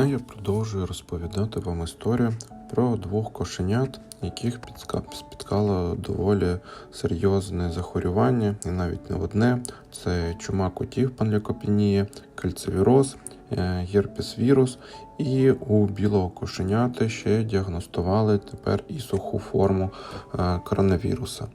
А я продовжую розповідати вам історію про двох кошенят, яких спіткало доволі серйозне захворювання, і навіть не одне. Це чума котів панлікопенія, кальцивіроз, е, герпес-вірус. І у білого кошеняти ще діагностували тепер і суху форму е, коронавіруса.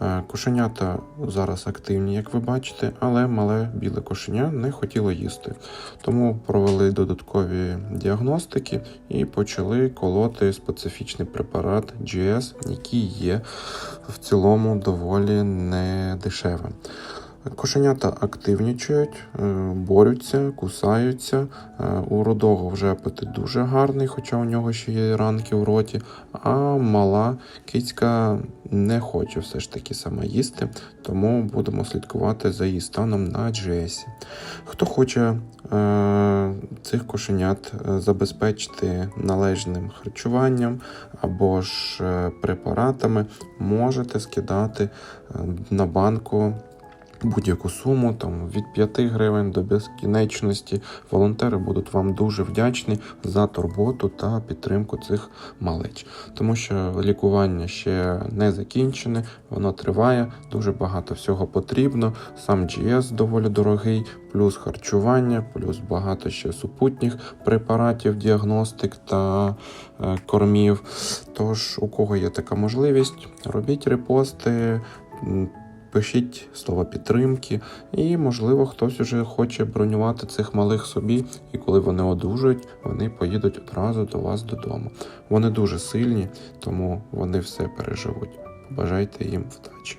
Е, Кошенята зараз активні, як ви бачите, але мале біле кошеня не хотіло їсти. Тому провели додаткові діагностики і почали колоти специфічний препарат GS, який є в цілому доволі недешевим. Кошенята активнічають, е, борються, кусаються. Е, У рудого вже апетит дуже гарний, хоча у нього ще є ранки в роті. А мала кицька не хоче все ж таки сама їсти, тому будемо слідкувати за її станом на GS. Хто хоче е, цих кошенят забезпечити належним харчуванням або ж препаратами, можете скидати на банку будь-яку суму, там від 5 гривень до безкінечності. Волонтери будуть вам дуже вдячні за турботу та підтримку цих малеч, тому що лікування ще не закінчене, воно триває, дуже багато всього потрібно. Сам GS доволі дорогий, плюс харчування, плюс багато ще супутніх препаратів, діагностик та е, кормів. Тож, у кого є така можливість, робіть репости. Пишіть слова підтримки, і, можливо, хтось уже хоче бронювати цих малих собі, і коли вони одужують, вони поїдуть одразу до вас додому. Вони дуже сильні, тому вони все переживуть. Побажайте їм вдачі.